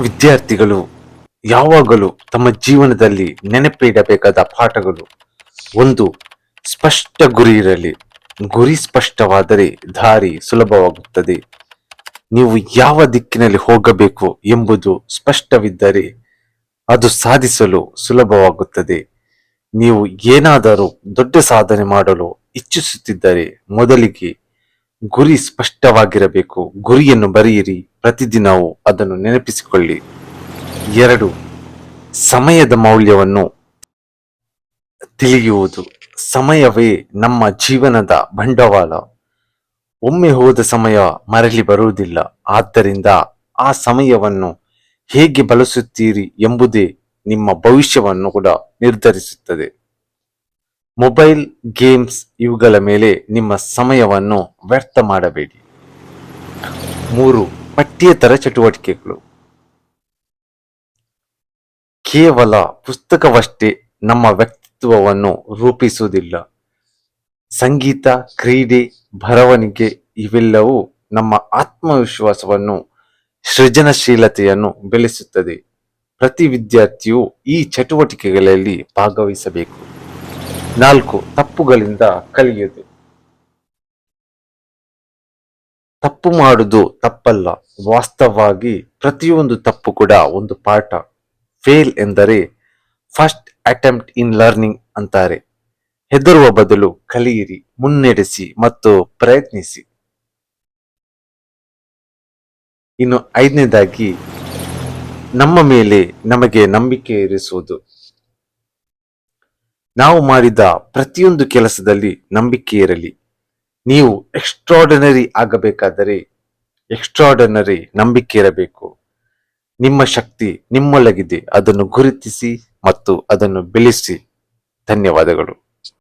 ವಿದ್ಯಾರ್ಥಿಗಳು ಯಾವಾಗಲೂ ತಮ್ಮ ಜೀವನದಲ್ಲಿ ನೆನಪಿಡಬೇಕಾದ ಪಾಠಗಳು. ಒಂದು, ಸ್ಪಷ್ಟ ಗುರಿ ಇರಲಿ. ಗುರಿ ಸ್ಪಷ್ಟವಾದರೆ ದಾರಿ ಸುಲಭವಾಗುತ್ತದೆ. ನೀವು ಯಾವ ದಿಕ್ಕಿನಲ್ಲಿ ಹೋಗಬೇಕು ಎಂಬುದು ಸ್ಪಷ್ಟವಿದ್ದರೆ ಅದು ಸಾಧಿಸಲು ಸುಲಭವಾಗುತ್ತದೆ. ನೀವು ಏನಾದರೂ ದೊಡ್ಡ ಸಾಧನೆ ಮಾಡಲು ಇಚ್ಛಿಸುತ್ತಿದ್ದರೆ ಮೊದಲಿಗೆ ಗುರಿ ಸ್ಪಷ್ಟವಾಗಿರಬೇಕು. ಗುರಿಯನ್ನು ಬರೆಯಿರಿ. ಪ್ರತಿದಿನವೂ ಅದನ್ನು ನೆನಪಿಸಿಕೊಳ್ಳಿ. ಎರಡು, ಸಮಯದ ಮೌಲ್ಯವನ್ನು ತಿಳಿಯುವುದು. ಸಮಯವೇ ನಮ್ಮ ಜೀವನದ ಬಂಡವಾಳ. ಒಮ್ಮೆ ಹೋದ ಸಮಯ ಮರಳಿ ಬರುವುದಿಲ್ಲ. ಆದ್ದರಿಂದ ಆ ಸಮಯವನ್ನು ಹೇಗೆ ಬಳಸುತ್ತೀರಿ ಎಂಬುದೇ ನಿಮ್ಮ ಭವಿಷ್ಯವನ್ನು ಕೂಡ ನಿರ್ಧರಿಸುತ್ತದೆ. ಮೊಬೈಲ್ ಗೇಮ್ಸ್ ಇವುಗಳ ಮೇಲೆ ನಿಮ್ಮ ಸಮಯವನ್ನು ವ್ಯರ್ಥ ಮಾಡಬೇಡಿ. ಮೂರು, ಪಠ್ಯೇತರ ಚಟುವಟಿಕೆಗಳು. ಕೇವಲ ಪುಸ್ತಕವಷ್ಟೇ ನಮ್ಮ ವ್ಯಕ್ತಿತ್ವವನ್ನು ರೂಪಿಸುವುದಿಲ್ಲ. ಸಂಗೀತ, ಕ್ರೀಡೆ, ಬರವಣಿಗೆ ಇವೆಲ್ಲವೂ ನಮ್ಮ ಆತ್ಮವಿಶ್ವಾಸವನ್ನು, ಸೃಜನಶೀಲತೆಯನ್ನು ಬೆಳೆಸುತ್ತದೆ. ಪ್ರತಿ ವಿದ್ಯಾರ್ಥಿಯು ಈ ಚಟುವಟಿಕೆಗಳಲ್ಲಿ ಭಾಗವಹಿಸಬೇಕು. ನಾಲ್ಕು ತಪ್ಪುಗಳಿಂದ ಕಲಿಯುವುದು. ತಪ್ಪು ಮಾಡುವುದು ತಪ್ಪಲ್ಲ, ವಾಸ್ತವವಾಗಿ ಪ್ರತಿಯೊಂದು ತಪ್ಪು ಕೂಡ ಒಂದು ಪಾಠ. ಫೇಲ್ ಎಂದರೆ ಫಸ್ಟ್ ಅಟೆಂಪ್ಟ್ ಇನ್ ಲರ್ನಿಂಗ್ ಅಂತಾರೆ. ಹೆದರುವ ಬದಲು ಕಲಿಯಿರಿ, ಮುನ್ನಡೆಸಿ ಮತ್ತು ಪ್ರಯತ್ನಿಸಿ. ಇನ್ನು ಐದನೇದಾಗಿ, ನಮ್ಮ ಮೇಲೆ ನಮಗೆ ನಂಬಿಕೆ ಇರಿಸುವುದು. ನಾವು ಮಾಡಿದ ಪ್ರತಿಯೊಂದು ಕೆಲಸದಲ್ಲಿ ನಂಬಿಕೆ ಇರಲಿ. ನೀವು ಎಕ್ಸ್ಟ್ರಾಡನರಿ ಆಗಬೇಕಾದರೆ ಎಕ್ಸ್ಟ್ರಾಡನರಿ ನಂಬಿಕೆ ಇರಬೇಕು. ನಿಮ್ಮ ಶಕ್ತಿ ನಿಮ್ಮೊಳಗಿದೆ. ಅದನ್ನು ಗುರುತಿಸಿ ಮತ್ತು ಅದನ್ನು ಬೆಳೆಸಿ. ಧನ್ಯವಾದಗಳು.